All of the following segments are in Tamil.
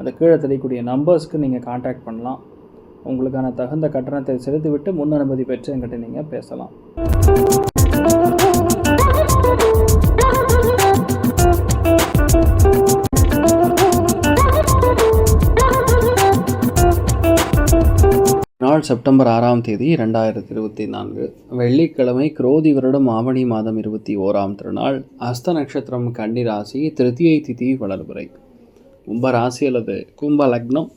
அந்த கீழே தெரியக்கூடிய நம்பர்ஸ்க்கு நீங்கள் காண்டாக்ட் பண்ணலாம். உங்களுக்கான தகுந்த கட்டணத்தை செலுத்திவிட்டு முன் அனுமதி பெற்று என்கிட்ட நீங்கள் பேசலாம். நாள் செப்டம்பர் ஆறாம் தேதி ரெண்டாயிரத்தி இருபத்தி நான்கு. வெள்ளிக்கிழமை குரோதி வருடம் ஆவணி மாதம் இருபத்தி ஓராம் திருநாள். அஸ்த நட்சத்திரம் கன்னி ராசி திருத்தியை திதி வளர்புரை கும்ப ராசி அல்லது கும்ப லக்னம்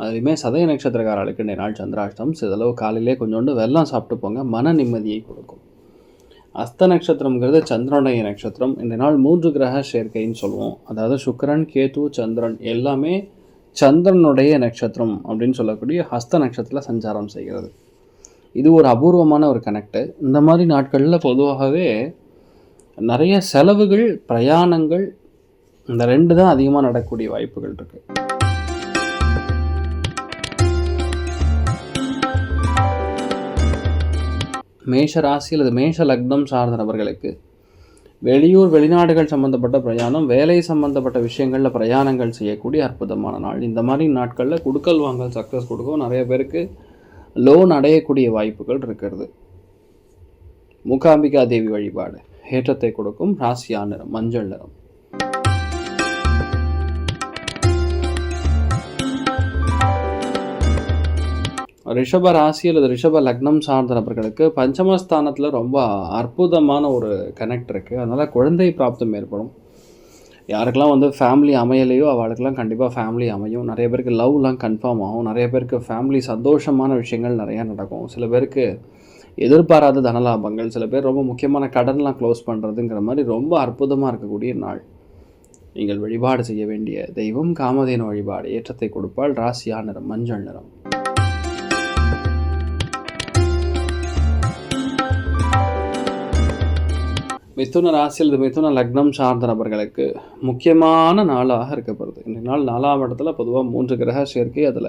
அதுலேயுமே சதய நட்சத்திரக்காரர்களுக்கு நாள் சந்திராஷ்டம் சிதளவு காலையிலே கொஞ்சோண்டு வெள்ளம் சாப்பிட்டு போங்க மன நிம்மதியை கொடுக்கும். அஸ்த நட்சத்திரம்ங்கிறது சந்திரனுடைய நட்சத்திரம். இந்த நாள் மூன்று கிரக சேர்க்கைன்னு சொல்லுவோம். அதாவது சுக்கரன் கேது சந்திரன் எல்லாமே சந்திரனுடைய நட்சத்திரம் அப்படின்னு சொல்லக்கூடிய ஹஸ்த நட்சத்திரத்தில் சஞ்சாரம் செய்கிறது. இது ஒரு அபூர்வமான ஒரு கனெக்டு. இந்த மாதிரி நாட்களில் பொதுவாகவே நிறைய செலவுகள் பிரயாணங்கள் இந்த ரெண்டு தான் அதிகமாக நடக்கக்கூடிய வாய்ப்புகள் இருக்குது மேஷ ராசி அல்லது மேஷ லக்னம் சார்ந்த நபர்களுக்கு வெளியூர் வெளிநாடுகள் சம்மந்தப்பட்ட பிரயாணம் வேலை சம்மந்தப்பட்ட விஷயங்களில் பிரயாணங்கள் செய்யக்கூடிய அற்புதமான நாள். இந்த மாதிரி நாட்களில் கொடுக்கல் வாங்கல் சக்ஸஸ் கொடுக்கும் நிறைய பேருக்கு லோன் அடையக்கூடிய வாய்ப்புகள் இருக்கிறது. மூகாம்பிகா தேவி வழிபாடு ஏற்றத்தை கொடுக்கும் ராசியா நிறம் மஞ்சள் நிறம். ரிஷப ராசி அல்லது ரிஷப லக்னம் சார்ந்த நபர்களுக்கு பஞ்சமஸ்தானத்தில் ரொம்ப அற்புதமான ஒரு கனெக்ட் இருக்குது அதனால் குழந்தை பிராப்தம் ஏற்படும். யாருக்கெல்லாம் வந்து ஃபேமிலி அமையலையோ அவளுக்கெல்லாம் கண்டிப்பாக ஃபேமிலி அமையும். நிறைய பேருக்கு லவ்லாம் கன்ஃபார்ம் ஆகும். நிறைய பேருக்கு ஃபேமிலி சந்தோஷமான விஷயங்கள் நிறையா நடக்கும். சில பேருக்கு எதிர்பாராத தனலாபங்கள் சில பேர் ரொம்ப முக்கியமான கடன்லாம் க்ளோஸ் பண்ணுறதுங்கிற மாதிரி ரொம்ப அற்புதமாக இருக்கக்கூடிய நாள். நீங்கள் வழிபாடு செய்ய வேண்டிய தெய்வம் காமதேன வழிபாடு. ஏற்றத்தை கொடுப்பால் ராசியா நிறம் மஞ்சள் நிறம். மிதுன ராசி அல்லது மிதுன லக்னம் சார்ந்த நபர்களுக்கு முக்கியமான நாளாக இருக்கப்படுது இன்றைக்கு நாள் நாலாம் இடத்துல பொதுவாக மூன்று கிரக சேர்க்கை அதில்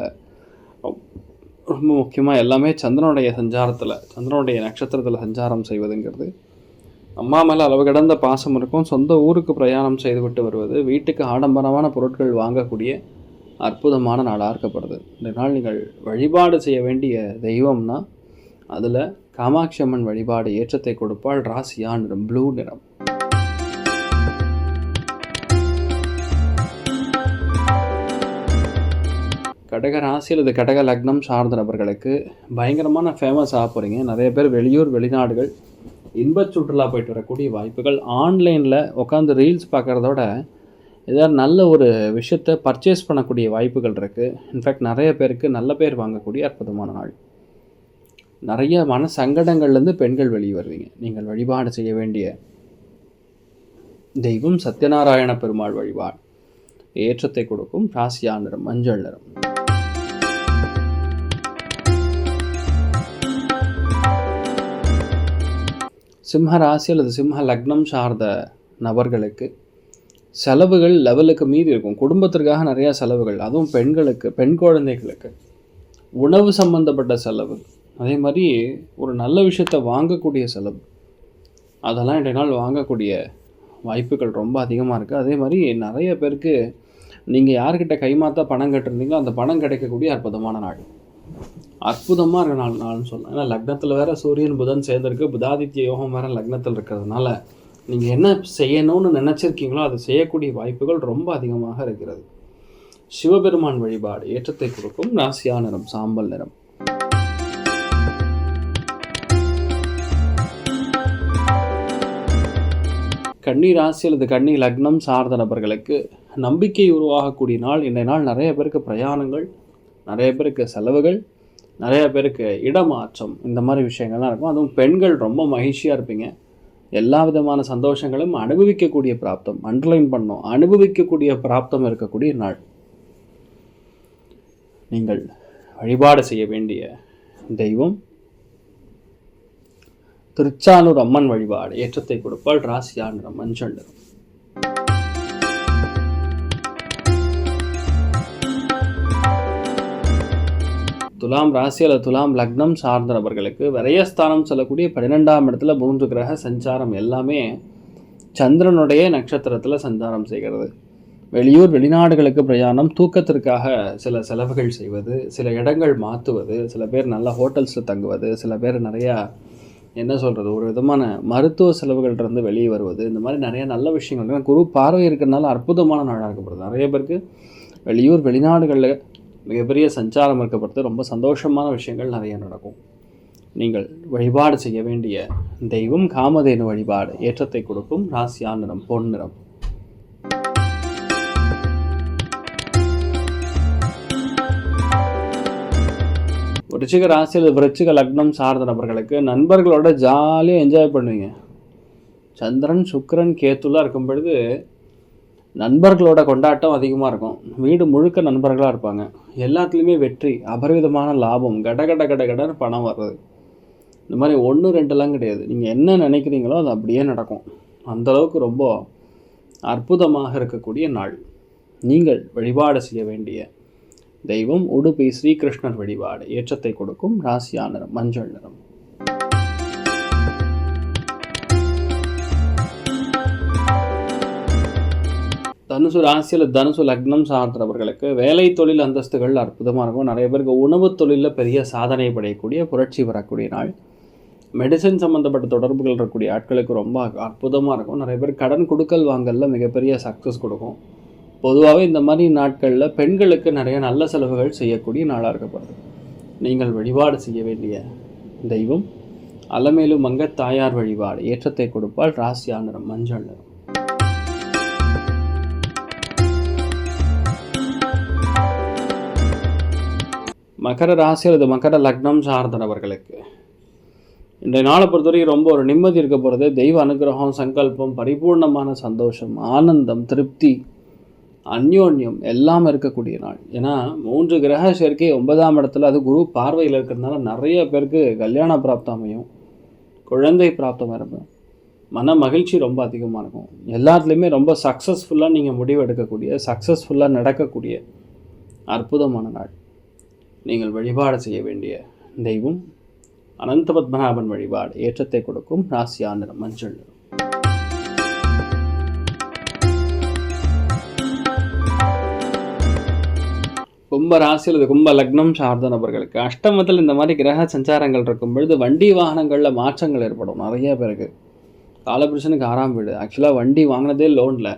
ரொம்ப முக்கியமாக எல்லாமே சந்திரனுடைய சஞ்சாரத்தில் சந்திரனுடைய நட்சத்திரத்தில் சஞ்சாரம் செய்வதுங்கிறது. அம்மா மேலே அளவு கிடந்த பாசம் இருக்கும். சொந்த ஊருக்கு பிரயாணம் செய்துவிட்டு வருவது வீட்டுக்கு ஆடம்பரமான பொருட்கள் வாங்கக்கூடிய அற்புதமான நாளாக இருக்கப்படுது இந்த நாள் நீங்கள் வழிபாடு செய்ய வேண்டிய தெய்வம்னா அதில் காமாட்சி அம்மன் வழிபாடு ஏற்றத்தை கொடுப்பால் ராசியா நிறம் ப்ளூ நிறம். கடக ராசி அல்லது கடக லக்னம் சார்ந்த நபர்களுக்கு பயங்கரமான ஃபேமஸ் ஆக போகிறீங்க நிறைய பேர் வெளியூர் வெளிநாடுகள் இன்பச் சுற்றுலா போயிட்டு வரக்கூடிய வாய்ப்புகள். ஆன்லைனில் உட்காந்து ரீல்ஸ் பார்க்குறதோட ஏதாவது நல்ல ஒரு விஷயத்தை பர்ச்சேஸ் பண்ணக்கூடிய வாய்ப்புகள் இருக்குது இன்ஃபேக்ட் நிறைய பேருக்கு நல்ல பேர் வாங்கக்கூடிய அற்புதமான நாள். நிறைய மன சங்கடங்கள்லேருந்து பெண்கள் வெளியே வருவீங்க. நீங்கள் வழிபாடு செய்ய வேண்டிய தெய்வம் சத்யநாராயண பெருமாள் வழிபாடு. ஏற்றத்தை கொடுக்கும் ராசியா நிறம் மஞ்சள் நிறம் சிம்ம ராசி அல்லது சிம்ம லக்னம் சார்ந்த நபர்களுக்கு செலவுகள் லெவலுக்கு மீதி இருக்கும். குடும்பத்திற்காக நிறையா செலவுகள் அதுவும் பெண்களுக்கு பெண் குழந்தைகளுக்கு. உணவு சம்பந்தப்பட்ட செலவு அதே மாதிரி ஒரு நல்ல விஷயத்தை வாங்கக்கூடிய செலவு. அதெல்லாம் இன்றைய நாள் வாங்கக்கூடிய வாய்ப்புகள் ரொம்ப அதிகமாக இருக்குது அதே மாதிரி நிறைய பேருக்கு நீங்கள் யார்கிட்ட கைமாத்தா பணம் கட்டிருந்தீங்களோ அந்த பணம் கிடைக்கக்கூடிய அற்புதமான நாள். அற்புதமாக இருக்க நாள் நாள்னு சொல்லலாம் ஏன்னா லக்னத்தில் வேறு சூரியன் புதன் சேர்ந்துருக்கு. புதாதித்ய யோகம் வேறு லக்னத்தில் இருக்கிறதுனால நீங்கள் என்ன செய்யணும்னு நினச்சிருக்கீங்களோ அதை செய்யக்கூடிய வாய்ப்புகள் ரொம்ப அதிகமாக இருக்கிறது. சிவபெருமான் வழிபாடு ஏற்றத்தை கொடுக்கும். ராசியா நிறம் சாம்பல் நிறம். கன்னி ராசி அல்லது கன்னி லக்னம் சார்ந்த நபர்களுக்கு நம்பிக்கை உருவாகக்கூடிய நாள். இன்றைய நாள் நிறைய பேருக்கு பிரயாணங்கள் நிறைய பேருக்கு செலவுகள் நிறைய பேருக்கு இடமாற்றம். இந்த மாதிரி விஷயங்கள்லாம் இருக்கும். அதுவும் பெண்கள் ரொம்ப மகிழ்ச்சியாக இருப்பீங்க. எல்லா விதமான சந்தோஷங்களும் அனுபவிக்கக்கூடிய பிராப்தம் அண்டர்லைன் பண்ணோம் அனுபவிக்கக்கூடிய பிராப்தம் இருக்கக்கூடிய நாள். நீங்கள் வழிபாடு செய்ய வேண்டிய தெய்வம். திருச்சானூர் அம்மன் வழிபாடு. ஏற்றத்தை கொடுப்பால் ராசியா நிறம் மஞ்சள் நிறம் துலாம் ராசி அல்லது துலாம் லக்னம் சார்ந்த நபர்களுக்கு விரயஸ்தானம் சொல்லக்கூடிய பன்னிரெண்டாம் இடத்துல மூன்று கிரக சஞ்சாரம் எல்லாமே சந்திரனுடைய நட்சத்திரத்தில் சஞ்சாரம் செய்கிறது. வெளியூர் வெளிநாடுகளுக்கு பிரயாணம் தூக்கத்திற்காக சில செலவுகள் செய்வது சில இடங்கள் மாற்றுவது சில பேர் நல்ல ஹோட்டல்ஸில் தங்குவது சில பேர் நிறையா என்ன சொல்கிறது ஒரு விதமான மருத்துவ செலவுகள்லேருந்து வெளியே வருவது இந்த மாதிரி நிறைய நல்ல விஷயங்கள். இருக்கு. குரு பார்வை இருக்கிறனால அற்புதமான நாடாக இருக்கப்படுது. நிறைய பேருக்கு வெளியூர் வெளிநாடுகளில் மிகப்பெரிய சஞ்சாரம் இருக்கப்படுது ரொம்ப சந்தோஷமான விஷயங்கள் நிறைய நடக்கும். நீங்கள் வழிபாடு செய்ய வேண்டிய தெய்வம் காமதேனு வழிபாடு ஏற்றத்தை கொடுக்கும் ராசியா நிறம் பொன் நிறம். விருச்சிக ராசியில் விருச்சிக லக்னம் சார்ந்த நபர்களுக்கு நண்பர்களோட ஜாலியாக என்ஜாய் பண்ணுவீங்க. சந்திரன் சுக்கரன் கேத்துலாம் இருக்கும் பொழுது நண்பர்களோட கொண்டாட்டம் அதிகமாக இருக்கும். வீடு முழுக்க நண்பர்களாக இருப்பாங்க. எல்லாத்துலேயுமே வெற்றி அபரிவிதமான லாபம் கட கட கட கடன்னு பணம் வர்றது. இந்த மாதிரி ஒன்று ரெண்டுலாம் கிடையாது. நீங்கள் என்ன நினைக்கிறீங்களோ அது அப்படியே நடக்கும். அந்தளவுக்கு ரொம்ப அற்புதமாக இருக்கக்கூடிய நாள். நீங்கள் வழிபாடு செய்ய வேண்டிய தெய்வம் உடுப்பி ஸ்ரீகிருஷ்ணர் வழிபாடு. ஏற்றத்தை கொடுக்கும் ராசியா நிறம் மஞ்சள் நிறம். தனுசு ராசியில் தனுசு லக்னம் சார்ந்தவர்களுக்கு வேலை தொழில் அந்தஸ்துகள் அற்புதமாக இருக்கும். நிறைய பேருக்கு உணவு தொழிலில் பெரிய சாதனை படையக்கூடிய புரட்சி வரக்கூடிய நாள். மெடிசன் சம்மந்தப்பட்ட தொடர்புகள் இருக்கக்கூடிய ஆட்களுக்கு ரொம்ப அற்புதமாக இருக்கும். நிறைய பேர் கடன் கொடுக்கல் வாங்கலில் மிகப்பெரிய சக்ஸஸ் கொடுக்கும். பொதுவாகவே இந்த மாதிரி நாட்களில் பெண்களுக்கு நிறைய நல்ல செலவுகள் செய்யக்கூடிய நாளாக இருக்கப்படுது. நீங்கள் வழிபாடு செய்ய வேண்டிய தெய்வம் அலமேலு மங்க தாயார் வழிபாடு ஏற்றத்தை கொடுப்பால் ராசியா நிறம் மஞ்சள் நிறம். மகர ராசி அல்லது மகர லக்னம் சார்ந்தவர்களுக்கு இன்றைய நாளை பொறுத்தவரைக்கும் ரொம்ப ஒரு நிம்மதி இருக்க போகிறது தெய்வ அனுகிரகம் சங்கல்பம் பரிபூர்ணமான சந்தோஷம் ஆனந்தம் திருப்தி அந்யோன்யம் எல்லாம் இருக்கக்கூடிய நாள். ஏன்னா மூன்று கிரக சேர்க்கை ஒன்பதாம் இடத்துல அது குரு பார்வையில் இருக்கிறதுனால நிறைய பேருக்கு கல்யாண பிராப்தம் அமையும் குழந்தை பிராப்தம் இருக்கும் மன மகிழ்ச்சி ரொம்ப அதிகமாக இருக்கும். எல்லாத்துலேயுமே ரொம்ப சக்ஸஸ்ஃபுல்லாக நீங்கள் முடிவு எடுக்கக்கூடிய சக்ஸஸ்ஃபுல்லாக நடக்கக்கூடிய அற்புதமான நாள். நீங்கள் வழிபாடு செய்ய வேண்டிய தெய்வம் அனந்த பத்மநாபன் வழிபாடு ஏற்றத்தை கொடுக்கும் ராசியா நிறம் மஞ்சள். கும்ப ராசி அல்லது கும்ப லக்னம் சார்ந்த நபர்களுக்கு அஷ்டமத்தில் இந்த மாதிரி கிரக சஞ்சாரங்கள் இருக்கும் பொழுது வண்டி வாகனங்களில் மாற்றங்கள் ஏற்படும் நிறைய பேருக்கு. காலபுருஷனுக்கு ஆறாம் வீடு. ஆக்சுவலாக வண்டி வாங்கினதே லோனில்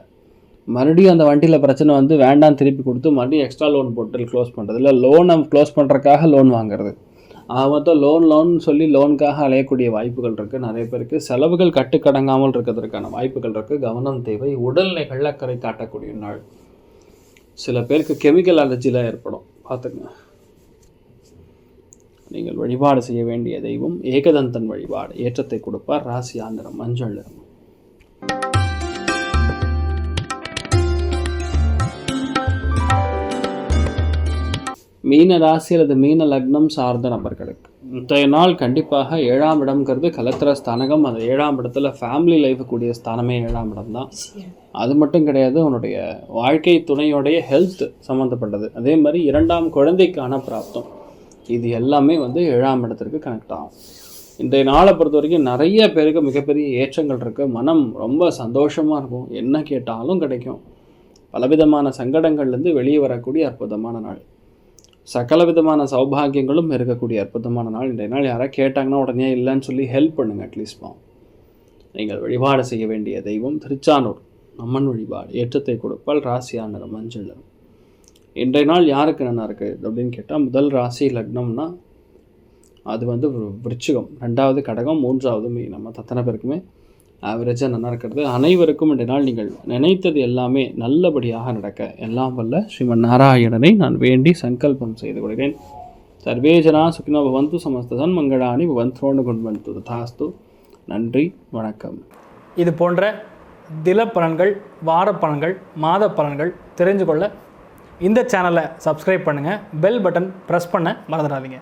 மறுபடியும் அந்த வண்டியில் பிரச்சனை வந்து வேண்டாம் திருப்பி கொடுத்து மறுபடியும் எக்ஸ்ட்ரா லோன் போட்டு க்ளோஸ் பண்ணுறது இல்லை லோனை க்ளோஸ் பண்ணுறதுக்காக லோன் வாங்குறது. ஆக மொத்தம் லோன் லோன் சொல்லி லோனுக்காக அலையக்கூடிய வாய்ப்புகள் இருக்குது நிறைய பேருக்கு. செலவுகள் கட்டுக்கடங்காமல் இருக்கிறதுக்கான வாய்ப்புகள் இருக்குது கவனம் தேவை. உடல்நிலைகளில் அக்கறை காட்டக்கூடிய நாள். சில பேருக்கு கெமிக்கல் அலர்ஜிலாம் ஏற்படும். பார்த்துங்க. நீங்கள் வழிபாடு செய்ய வேண்டிய தெய்வம் ஏகதந்தன் வழிபாடு. ஏற்றத்தை கொடுப்பார். ராசி ஆந்திரம் மஞ்சள் நிறம். மீன ராசி அல்லது மீன லக்னம் சார்ந்த நபர்களுக்கு. இன்றைய நாள் கண்டிப்பாக ஏழாம் இடம்ங்கிறது கலத்திர ஸ்தானகம். அந்த ஏழாம் இடத்துல ஃபேமிலி லைஃப் கூடிய ஸ்தானமே ஏழாம் இடம் தான். அது மட்டும் கிடையாது உன்னுடைய வாழ்க்கை துணையோடைய ஹெல்த் சம்மந்தப்பட்டது அதே மாதிரி இரண்டாம் குழந்தைக்கான பிராப்தம். இது எல்லாமே வந்து ஏழாம் இடத்திற்கு கனெக்ட் ஆகும். இன்றைய நாளை பொறுத்த வரைக்கும் நிறைய பேருக்கு மிகப்பெரிய ஏற்றங்கள் இருக்குது மனம் ரொம்ப சந்தோஷமாக இருக்கும். என்ன கேட்டாலும் கிடைக்கும். பலவிதமான சங்கடங்கள்லேருந்து வெளியே வரக்கூடிய அற்புதமான நாள். சகல விதமான சௌபாகியங்களும் இருக்கக்கூடிய அற்புதமான நாள். இன்றைய நாள் யாராவது கேட்டாங்கன்னா உடனே இல்லைன்னு சொல்லி ஹெல்ப் பண்ணுங்கள் அட்லீஸ்ட் பாவம். நீங்கள் வழிபாடு செய்ய வேண்டிய தெய்வம் திருச்சானூர். அம்மன் வழிபாடு ஏற்றத்தை கொடுப்பால் ராசியான நிறம் மஞ்சள் நிறம். இன்றைய நாள் யாருக்கு நல்லா இருக்குது அப்படின்னு கேட்டால் முதல் ராசி லக்னம்னா அது வந்து விருச்சிகம். ரெண்டாவது கடகம் மூன்றாவது மீனம். தத்தனை அத்தனை பேருக்குமே ஆவரேஜாக நல்லா இருக்கிறது. அனைவருக்கும் இந்த நாள் நீங்கள் நினைத்தது எல்லாமே நல்லபடியாக நடக்க. எல்லாம் வல்ல ஸ்ரீமன் நாராயணனை நான் வேண்டி சங்கல்பம் செய்து கொள்கிறேன். சர்வே ஜனா சுக்கினோ பவந்து மங்களாணி மங்களானி பவந்தோணு குண்வந்து ததாஸ்து. நன்றி வணக்கம். இது போன்ற தில பலன்கள் வார பலன்கள் மாத பலன்கள் தெரிஞ்சு கொள்ள இந்த சேனலை சப்ஸ்கிரைப் பண்ணுங்கள் பெல் பட்டன் ப்ரெஸ் பண்ண மறந்துடாதீங்க.